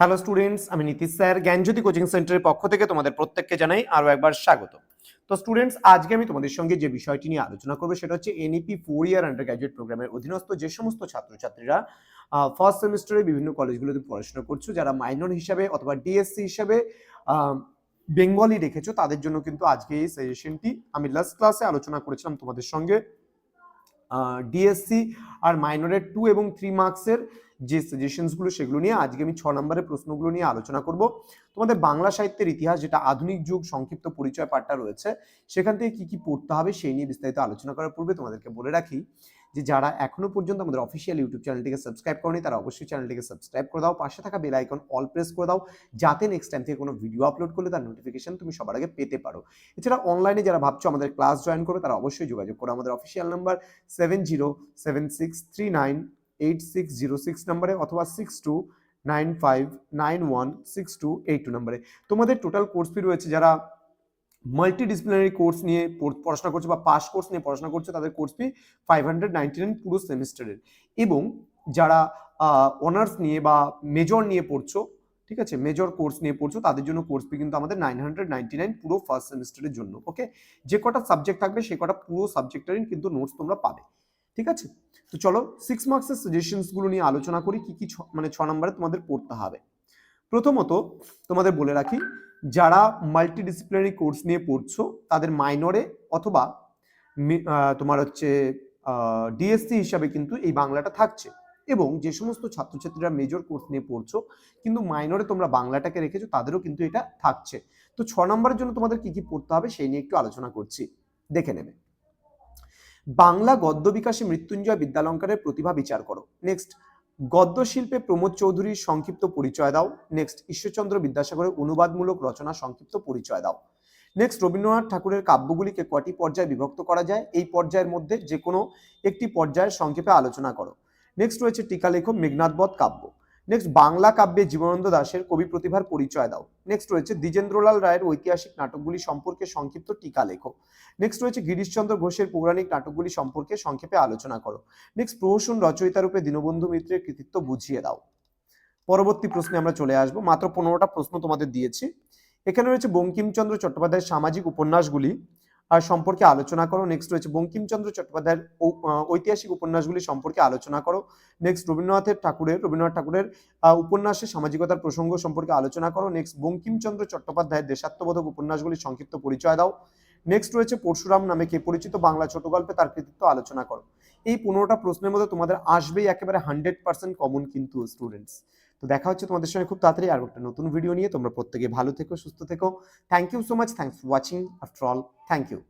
Hello students আমি Nitish sir, জ্ঞানজ্যোতি coaching সেন্টারের পক্ষ থেকে তোমাদের প্রত্যেককে জানাই আরও একবার স্বাগত। তো স্টুডেন্টস আজকে আমি তোমাদের সঙ্গে যে বিষয়টি নিয়ে আলোচনা করব সেটা হচ্ছে NEP four year undergraduate প্রোগ্রামের অধীনস্থ যে সমস্ত ছাত্রছাত্রীরা ফার্স্ট সেমিস্টারে বিভিন্ন কলেজগুলোতে পড়াশোনা করছ, যারা মাইনর হিসাবে অথবা ডিএসসি হিসাবে বেঙ্গলি রেখেছো, তাদের জন্য কিন্তু আজকে এই সেশনটি আমি লাস্ট ক্লাসে আলোচনা করেছিলাম তোমাদের সঙ্গে। ডিএসসি আর মাইনরের টু এবং থ্রি মার্কসের যে সাজেশনসগুলো সেগুলো নিয়ে আজকে আমি ছ নম্বরের প্রশ্নগুলো নিয়ে আলোচনা করব। তোমাদের বাংলা সাহিত্যের ইতিহাস, যেটা আধুনিক যুগ, সংক্ষিপ্ত পরিচয় পাঠটা রয়েছে, সেখান থেকে কি কি পড়তে হবে সেই নিয়ে বিস্তারিত আলোচনা করার পূর্বে তোমাদেরকে বলে রাখি যে যারা এখনও পর্যন্ত আমাদের অফিসিয়াল ইউটিউব চ্যানেলটিকে সাবস্ক্রাইব করনি, তারা অবশ্যই চ্যানেলটিকে সাবস্ক্রাইব করে দাও, পাশে থাকা বেল আইকন অল প্রেস করে দাও, যাতে নেক্সট টাইম থেকে কোনো ভিডিও আপলোড করলে তার নোটিফিকেশন তুমি সবার আগে পেতে পারো। এছাড়া অনলাইনে যারা ভাবছ আমাদের ক্লাস জয়েন করবে, তারা অবশ্যই যোগাযোগ করো আমাদের official number seven zero seven six three nine eight six zero six নাম্বারে অথবা six two nine five nine one six two eight two নাম্বারে। তোমাদের টোটাল কোর্স ফি রয়েছে যারা মাল্টি ডিসিপ্লিনারি কোর্স নিয়ে পড়- পড়াশোনা করছ বা পাস কোর্স নিয়ে পড়াশোনা করছ, তাদের course fee five hundred ninety nine পুরো সেমিস্টারের এবং যারা অনার্স নিয়ে বা মেজর নিয়ে পড়ছো, ঠিক আছে মেজর কোর্স নিয়ে পড়ছো, তাদের জন্য কোর্স ফি কিন্তু আমাদের নাইন হান্ড্রেড নাইনটি নাইন পুরো ফার্স্ট সেমিস্টারের জন্য ওকে যে কটা সাবজেক্ট থাকবে, সে কটা পুরো সাবজেক্টেরই কিন্তু নোটস তোমরা পাবে। ঠিক আছে? তো চলো সিক্স মার্কসের সাজেশনসগুলো নিয়ে আলোচনা করি, কি কি মানে ছ নম্বরে তোমাদের পড়তে হবে। প্রথমত তোমাদের বলে রাখি, যারা মাল্টি ডিসিপ্লিনারি কোর্স নিয়ে পড়ছো, তাদের মাইনরে অথবা তোমার হচ্ছে ডিএসসি হিসাবে কিন্তু এই বাংলাটা থাকছে। এবং যে সমস্ত ছাত্রছাত্রীরা মেজর কোর্স নিয়ে পড়ছো, কিন্তু মাইনরে তোমরা বাংলাটাকে রেখেছো, তাদেরও কিন্তু এটা থাকছে। তো ছ নম্বরের জন্য তোমাদের কি কি পড়তে হবে, সেই নিয়ে একটু আলোচনা করছি। দেখে নেবে। বাংলা গদ্য বিকাশে মৃত্যুঞ্জয় বিদ্যালঙ্কারের প্রতিভা বিচার করো। নেক্সট গদ্য শিল্পে প্রমোদ চৌধুরীর সংক্ষিপ্ত পরিচয় দাও। নেক্সট ঈশ্বরচন্দ্র বিদ্যাসাগরের অনুবাদমূলক রচনা সংক্ষিপ্ত পরিচয় দাও। নেক্সট রবীন্দ্রনাথ ঠাকুরের কাব্যগুলিকে কটি পর্যায়ে বিভক্ত করা যায়? এই পর্যায়ের মধ্যে যে কোনো একটি পর্যায়ের সংক্ষেপে আলোচনা করো। নেক্সট রয়েছে টিকা লেখক মেঘনাথবধ কাব্য। নেক্সট বাংলা কাব্যে জীবনানন্দ দাশের কবি প্রতিভার পরিচয় দাও। নেক্সট রয়েছে দ্বিজেন্দ্রলাল রায়ের ঐতিহাসিক নাটকগুলি সম্পর্কে সংক্ষিপ্ত টিকা লেখো। নেক্সট রয়েছে গিরিশচন্দ্র ঘোষের পৌরাণিক নাটকগুলি সম্পর্কে সংক্ষেপে আলোচনা করো। নেক্সট প্রহসন রচয়িতা রূপে দীনবন্ধু মিত্রের কৃতিত্ব বুঝিয়ে দাও। পরবর্তী প্রশ্নে আমরা চলে আসব। মাত্র পনেরোটা প্রশ্ন তোমাদের দিয়েছি। এখানে রয়েছে বঙ্কিমচন্দ্র চট্টোপাধ্যায়ের সামাজিক উপন্যাসগুলি। সম্পর্কে আলোচনা করো। নেক্সট রয়েছে বঙ্কিমচন্দ্র চট্টোপাধ্যায়ের ঐতিহাসিক উপন্যাসগুলি সম্পর্কে আলোচনা করো। নেক্সট রবীন্দ্রনাথের ঠাকুরের, রবীন্দ্রনাথ ঠাকুরের উপন্যাসে সামাজিকতার প্রসঙ্গ সম্পর্কে আলোচনা করো। নেক্সট বঙ্কিমচন্দ্র চট্টোপাধ্যায়ের দেশাত্মবোধক উপন্যাসগুলির সংক্ষিপ্ত পরিচয় দাও। নেক্সট রয়েছে পরশুরাম নামে কে পরিচিত বাংলা ছোট গল্পে তার কৃতিত্ব আলোচনা করো। এই পনেরোটা প্রশ্নের মধ্যে তোমাদের আসবেই একেবারে হান্ড্রেড পার্সেন্ট কমন কিন্তু স্টুডেন্টস তো দেখা হচ্ছে তোমাদের সঙ্গে খুব তাড়াতাড়ি আর একটা নতুন ভিডিও নিয়ে। তোমরা প্রত্যেকে ভালো থেকো, সুস্থ থেকো। Thank you so much thanks watching after all thank you